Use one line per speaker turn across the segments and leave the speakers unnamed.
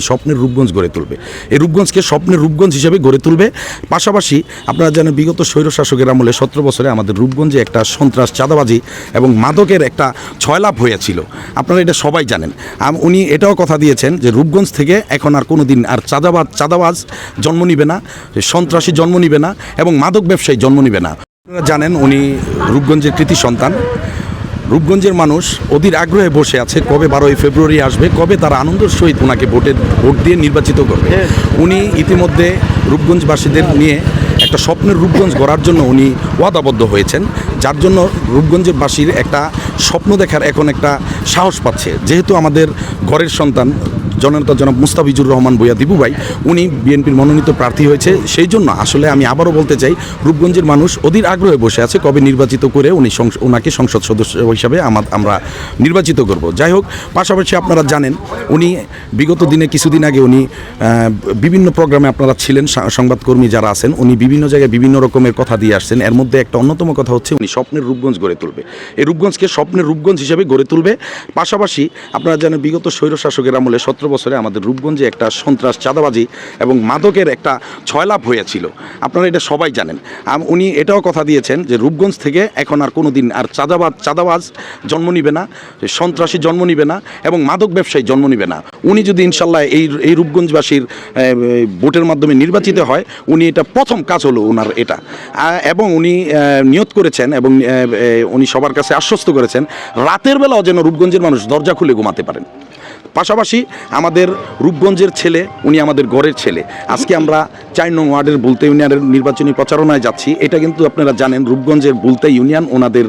স্বপ্নের রূপগঞ্জ গড়ে তুলবে। এই রূপগঞ্জকে স্বপ্নের রূপগঞ্জ হিসেবে গড়ে তুলবে। পাশাপাশি আপনারা জানেন, বিগত স্বৈরশাসকের আমলে সতেরো বছরে আমাদের রূপগঞ্জে একটা সন্ত্রাস চাঁদাবাজি এবং মাদকের একটা ছয়লাভ হয়েছিল। আপনারা এটা সবাই জানেন। উনি এটাও কথা দিয়েছেন যে রূপগঞ্জ থেকে এখন আর কোনো দিন আর চাঁদাবাজ চাঁদাবাজ জন্ম নিবে না সন্ত্রাসী জন্ম নিবে না এবং মাদক ব্যবসায়ী জন্ম নিবে না। আপনারা জানেন, উনি রূপগঞ্জের কৃতি সন্তান। রূপগঞ্জের মানুষ অধীর আগ্রহে বসে আছে কবে বারোই ফেব্রুয়ারি আসবে কবে তারা আনন্দের সহিত ওনাকে ভোটে ভোট দিয়ে নির্বাচিত করবে। উনি ইতিমধ্যে রূপগঞ্জবাসীদের নিয়ে একটা স্বপ্নের রূপগঞ্জ গড়ার জন্য উনি ওয়াদাবদ্ধ হয়েছেন। যার জন্য রূপগঞ্জের বাসীর একটা স্বপ্ন দেখার এখন একটা সাহস পাচ্ছে। যেহেতু আমাদের ঘরের সন্তান জননেতা জনাব মুস্তাফিজুর রহমান বইয়া দিবু ভাই, উনি বিএনপির মনোনীত প্রার্থী হয়েছে। সেই জন্য আসলে আমি আবারও বলতে চাই, রূপগঞ্জের মানুষ অধীর আগ্রহে বসে আছে কবে নির্বাচিত করে উনি ওনাকে সংসদ সদস্য হিসাবে আমার আমরা নির্বাচিত করব। যাই হোক, পাশাপাশি আপনারা জানেন, উনি বিগত দিনে কিছুদিন আগে উনি বিভিন্ন প্রোগ্রামে আপনারা ছিলেন সংবাদকর্মী যারা আছেন, উনি বিভিন্ন জায়গায় বিভিন্ন রকমের কথা দিয়ে আসছেন। এর মধ্যে একটা অন্যতম কথা হচ্ছে উনি স্বপ্নের রূপগঞ্জ গড়ে তুলবে। এই রূপগঞ্জকে স্বপ্নের রূপগঞ্জ হিসেবে গড়ে তুলবে। পাশাপাশি আপনারা জানেন, বিগত স্বৈরশাসকের আমলে সতেরো বছরে আমাদের রূপগঞ্জে একটা সন্ত্রাস, চাঁদাবাজি এবং মাদকের একটা ছয়লাভ হয়েছিল। আপনারা এটা সবাই জানেন। উনি এটাও কথা দিয়েছেন যে রূপগঞ্জ থেকে এখন আর কোনো দিন আর চাঁদাবাজ চাঁদাবাজ জন্ম নিবে না সন্ত্রাসী জন্ম নিবে না এবং মাদক ব্যবসায়ী জন্ম নিবে না। উনি যদি ইনশাল্লাহ এই এই রূপগঞ্জবাসীর ভোটের মাধ্যমে নির্বাচিত হয়, উনি এটা প্রথম কাজ হলো ওনার এটা। এবং উনি নিয়ত করেছেন এবং উনি সবার কাছে আশ্বস্ত করেছেন, রাতের বেলাও যেন রূপগঞ্জের মানুষ দরজা খুলে ঘুমাতে পারেন। পাশাপাশি আমাদের রূপগঞ্জের ছেলে উনি আমাদের ঘরের ছেলে। আজকে আমরা চার নং ওয়ার্ডের বুলতে ইউনিয়নের নির্বাচনী প্রচারণায় যাচ্ছি। এটা কিন্তু আপনারা জানেন রূপগঞ্জের বুলতে ইউনিয়ন ওনাদের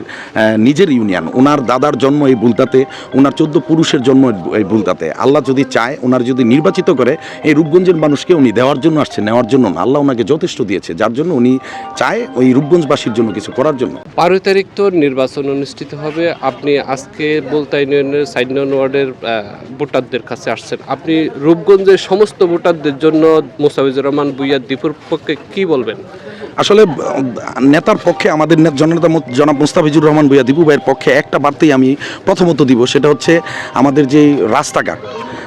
নিজের ইউনিয়ন। ওনার দাদার জন্ম এই বুলতাতে ওনার চোদ্দ পুরুষের জন্ম এই বুলতাতে। আল্লাহ যদি চায় ওনার যদি নির্বাচিত করে এই রূপগঞ্জের মানুষকে উনি দেওয়ার জন্য আসছে নেওয়ার জন্য না। আল্লাহ ওনাকে যথেষ্ট দিয়েছে যার জন্য উনি চায় ওই রূপগঞ্জবাসীর জন্য কিছু করার জন্য।
বারো তারিখ তো নির্বাচন অনুষ্ঠিত হবে। আপনি আজকে বলতা ইউনিয়নের সাইড ওয়ার্ডের আহ, ভোটারদের কাছে আসছেন। আপনি রূপগঞ্জের সমস্ত ভোটারদের জন্য মোসাফিজুর রহমান বুইয়ার দীপুর পক্ষে কি বলবেন?
আসলে নেতার পক্ষে আমাদের জননেতা জনাব মুস্তাফিজুর রহমান ভুইয়া দীপু ভাইয়ের পক্ষে একটা বার্তাই আমি প্রথমত দিব। সেটা হচ্ছে আমাদের যে রাস্তাঘাট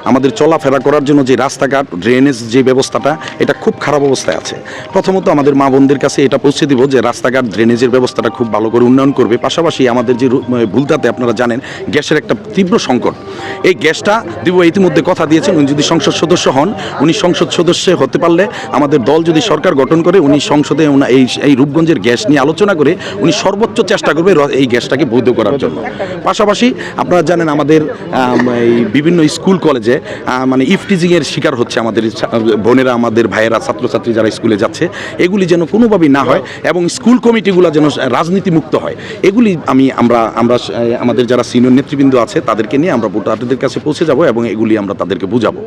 আমাদের চলাফেরা করার জন্য যে রাস্তাঘাট ড্রেনেজ যে ব্যবস্থাটা, এটা খুব খারাপ অবস্থায় আছে। প্রথমত আমাদের মা বোনদের কাছে এটা পৌঁছে দিব যে রাস্তাঘাট ড্রেনেজের ব্যবস্থাটা খুব ভালো করে উন্নয়ন করবে। পাশাপাশি আমাদের যে ভুলতাতে আপনারা জানেন, গ্যাসের একটা তীব্র সংকট। এই গ্যাসটা দিব ইতিমধ্যে কথা দিয়েছেন, উনি যদি সংসদ সদস্য হন, উনি সংসদ সদস্য হতে পারলে আমাদের দল যদি সরকার গঠন করে, উনি সংসদে এই এই রূপগঞ্জের গ্যাস নিয়ে আলোচনা করে, উনি সর্বোচ্চ চেষ্টা করবে এই গ্যাসটাকে বৈধ করার জন্য। পাশাপাশি আপনারা জানেন আমাদের এই বিভিন্ন স্কুল, কলেজে আহ, মানে ইফটিজিংয়ের শিকার হচ্ছে আমাদের বোনেরা আমাদের ভাইয়েরা ছাত্রছাত্রী যারা স্কুলে যাচ্ছে। এগুলি যেন কোনোভাবেই না হয় এবং স্কুল কমিটিগুলো যেন রাজনীতি মুক্ত হয়। এগুলি আমি আমরা আমরা আমাদের যারা সিনিয়র নেতৃবৃন্দ আছে তাদেরকে নিয়ে আমরা ভোটারদের কাছে পৌঁছে যাব এবং এগুলি আমরা তাদেরকে বুঝাবো।